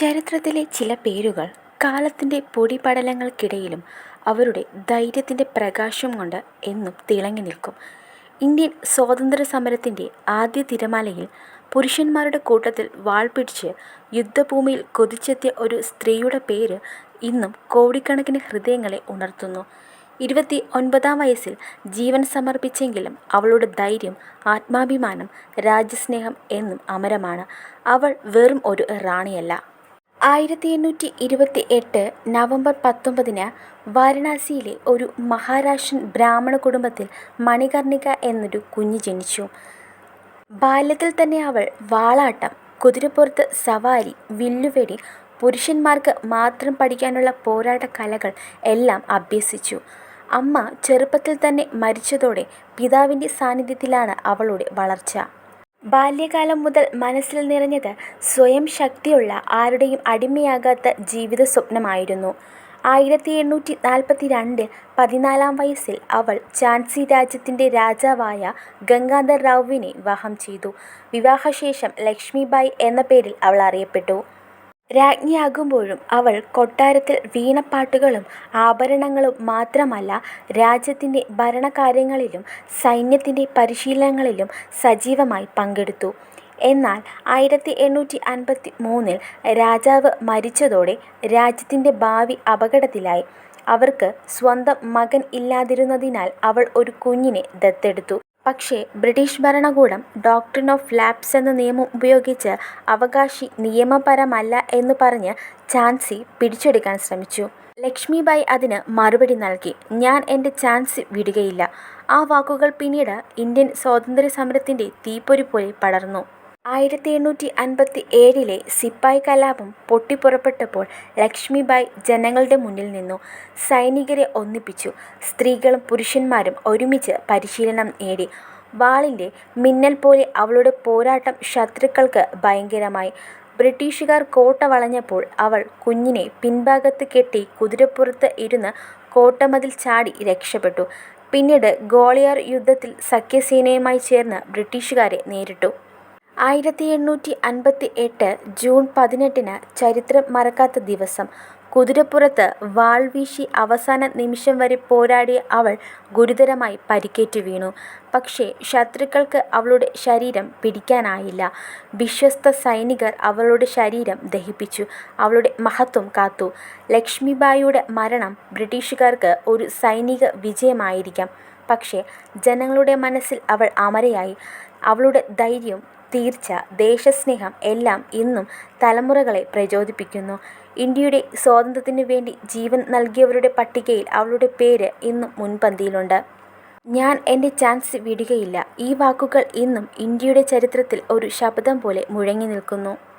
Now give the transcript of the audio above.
ചരിത്രത്തിലെ ചില പേരുകൾ കാലത്തിന്റെ പൊടിപടലങ്ങൾക്കിടയിലും അവരുടെ ധൈര്യത്തിന്റെ പ്രകാശം കൊണ്ട് എന്നും തിളങ്ങി നിൽക്കും. ഇന്ത്യൻ സ്വാതന്ത്ര്യ സമരത്തിന്റെ ആദ്യ തിരമാലയിൽ പുരുഷന്മാരുടെ കൂട്ടത്തിൽ വാൾ പിടിച്ച് യുദ്ധഭൂമിയിൽ കൊതിച്ചെത്തിയ ഒരു സ്ത്രീയുടെ പേര് ഇന്നും കോടിക്കണക്കിന് ഹൃദയങ്ങളെ ഉണർത്തുന്നു. ഇരുപത്തി ഒൻപതാം വയസ്സിൽ ജീവൻ സമർപ്പിച്ചെങ്കിലും അവളുടെ ധൈര്യം, ആത്മാഭിമാനം, രാജ്യസ്നേഹം എന്നും അമരമാണ്. അവൾ വെറും ഒരു റാണിയല്ല. ആയിരത്തി എണ്ണൂറ്റി ഇരുപത്തി എട്ട് നവംബർ പത്തൊമ്പതിന് വാരണാസിയിലെ ഒരു മഹാരാഷ്ട്രൻ ബ്രാഹ്മണ കുടുംബത്തിൽ മണികർണിക എന്നൊരു കുഞ്ഞ് ജനിച്ചു. ബാല്യത്തിൽ തന്നെ അവൾ വാളാട്ടം, കുതിരപ്പുറത്ത് സവാരി, വില്ലുവെടി, പുരുഷന്മാർക്ക് മാത്രം പഠിക്കാനുള്ള പോരാട്ട കലകൾ എല്ലാം അഭ്യസിച്ചു. അമ്മ ചെറുപ്പത്തിൽ തന്നെ മരിച്ചതോടെ പിതാവിന്റെ സാന്നിധ്യത്തിലാണ് അവളുടെ വളർച്ച. ബാല്യകാലം മുതൽ മനസ്സിൽ നിറഞ്ഞത് സ്വയം ശക്തിയുള്ള, ആരുടെയും അടിമയാകാത്ത ജീവിത സ്വപ്നമായിരുന്നു. ആയിരത്തി എണ്ണൂറ്റി നാൽപ്പത്തിരണ്ടിൽ പതിനാലാം വയസ്സിൽ അവൾ ഝാൻസി രാജ്യത്തിന്റെ രാജാവായ ഗംഗാധർ റാവുവിനെ വിവാഹം ചെയ്തു. വിവാഹശേഷം ലക്ഷ്മിബായി എന്ന പേരിൽ അവൾ അറിയപ്പെട്ടു. രാജ്ഞിയാകുമ്പോഴും അവൾ കൊട്ടാരത്തിൽ വീണപ്പാട്ടുകളും ആഭരണങ്ങളും മാത്രമല്ല രാജ്യത്തിന്റെ ഭരണകാര്യങ്ങളിലും സൈന്യത്തിന്റെ പരിശീലനങ്ങളിലും സജീവമായി പങ്കെടുത്തു. എന്നാൽ ആയിരത്തി എണ്ണൂറ്റി അൻപത്തി മൂന്നിൽ രാജാവ് മരിച്ചതോടെ രാജ്യത്തിന്റെ ഭാവി അപകടത്തിലായി. അവർക്ക് സ്വന്തം മകൻ ഇല്ലാതിരുന്നതിനാൽ അവൾ ഒരു കുഞ്ഞിനെ ദത്തെടുത്തു. പക്ഷേ ബ്രിട്ടീഷ് ഭരണകൂടം ഡോക്ട്രിൻ ഓഫ് ലാപ്സ് എന്ന നിയമം ഉപയോഗിച്ച് അവകാശി നിയമപരമല്ല എന്ന് പറഞ്ഞ് ചാൻസി പിടിച്ചെടുക്കാൻ ശ്രമിച്ചു. ലക്ഷ്മിബായി അതിന് മറുപടി നൽകി "ഞാൻ എന്റെ ചാൻസ് വിടുകയില്ല. " ആ വാക്കുകൾ പിന്നീട് ഇന്ത്യൻ സ്വാതന്ത്ര്യ സമരത്തിന്റെ തീപ്പൊരി പോലെ പടർന്നു. ആയിരത്തി എണ്ണൂറ്റി അൻപത്തി ഏഴിലെ സിപ്പായി കലാപം പൊട്ടിപ്പുറപ്പെട്ടപ്പോൾ ലക്ഷ്മിബായി ജനങ്ങളുടെ മുന്നിൽ നിന്നു. സൈനികരെ ഒന്നിപ്പിച്ചു. സ്ത്രീകളും പുരുഷന്മാരും ഒരുമിച്ച് പരിശീലനം നേടി. വാളിന്റെ മിന്നൽ പോലെ അവളുടെ പോരാട്ടം ശത്രുക്കൾക്ക് ഭയങ്കരമായി. ബ്രിട്ടീഷുകാർ കോട്ട വളഞ്ഞപ്പോൾ അവൾ കുഞ്ഞിനെ പിൻഭാഗത്ത് കെട്ടി കുതിരപ്പുറത്ത് ഇരുന്ന് കോട്ടമതിൽ ചാടി രക്ഷപ്പെട്ടു. പിന്നീട് ഗോളിയാർ യുദ്ധത്തിൽ സഖ്യസേനയുമായി ചേർന്ന് ബ്രിട്ടീഷുകാരെ നേരിട്ടു. ആയിരത്തി എണ്ണൂറ്റി അൻപത്തി എട്ട് ജൂൺ പതിനെട്ടിന് ചരിത്രം മറക്കാത്ത ദിവസം. കുതിരപ്പുറത്ത് വാൾ വീശി അവസാന നിമിഷം വരെ പോരാടിയ അവൾ ഗുരുതരമായി പരിക്കേറ്റു വീണു. പക്ഷേ ശത്രുക്കൾക്ക് അവളുടെ ശരീരം പിടിക്കാനായില്ല. വിശ്വസ്ത സൈനികർ അവളുടെ ശരീരം ദഹിപ്പിച്ചു, അവളുടെ മഹത്വം കാത്തു. ലക്ഷ്മിബായിയുടെ മരണം ബ്രിട്ടീഷുകാർക്ക് ഒരു സൈനിക വിജയമായിരിക്കാം, പക്ഷേ ജനങ്ങളുടെ മനസ്സിൽ അവൾ അമരയായി. അവളുടെ ധൈര്യം, തീർച്ച, ദേശസ്നേഹം എല്ലാം ഇന്നും തലമുറകളെ പ്രചോദിപ്പിക്കുന്നു. ഇന്ത്യയുടെ സ്വാതന്ത്ര്യത്തിനു വേണ്ടി ജീവൻ നൽകിയവരുടെ പട്ടികയിൽ അവളുടെ പേര് ഇന്നും മുൻപന്തിയിലുണ്ട്. "ഞാൻ എന്റെ ചാൻസ് വിടുകയില്ല" ഈ വാക്കുകൾ ഇന്നും ഇന്ത്യയുടെ ചരിത്രത്തിൽ ഒരു ശബ്ദം പോലെ മുഴങ്ങി നിൽക്കുന്നു.